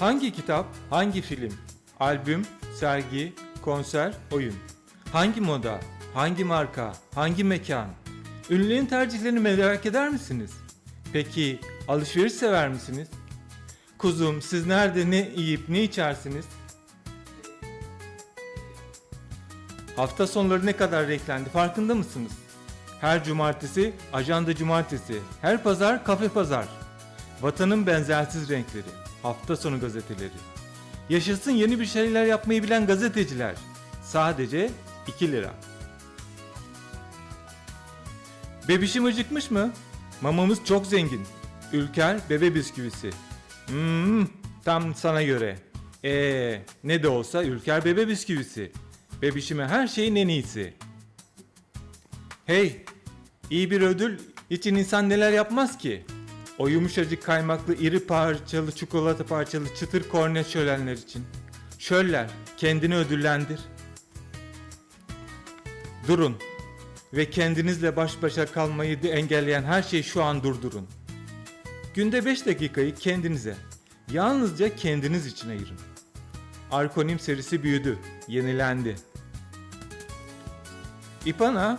Hangi kitap, hangi film, albüm, sergi, konser, oyun? Hangi moda, hangi marka, hangi mekan? Ünlülerin tercihlerini merak eder misiniz? Peki alışveriş sever misiniz? Kuzum siz nerede ne yiyip ne içersiniz? Hafta sonları ne kadar renklendi farkında mısınız? Her cumartesi ajanda cumartesi, her pazar kafe pazar. Vatanın benzersiz renkleri, hafta sonu gazeteleri. Yaşasın yeni bir şeyler yapmayı bilen gazeteciler. Sadece 2 lira. Bebişim acıkmış mı? Mamamız çok zengin. Ülker bebe bisküvisi. Hmm, tam sana göre. Ee, ne de olsa Ülker bebe bisküvisi. Bebişime her şeyin en iyisi. Hey, iyi bir ödül için insan neler yapmaz ki? O yumuşacık kaymaklı iri parçalı çikolata parçalı çıtır kornet şölenler için. Şöller, kendini ödüllendir. Durun ve kendinizle baş başa kalmayı engelleyen her şeyi şu an durdurun. Günde 5 dakikayı kendinize, yalnızca kendiniz için ayırın. Arkonim serisi büyüdü, yenilendi. İpana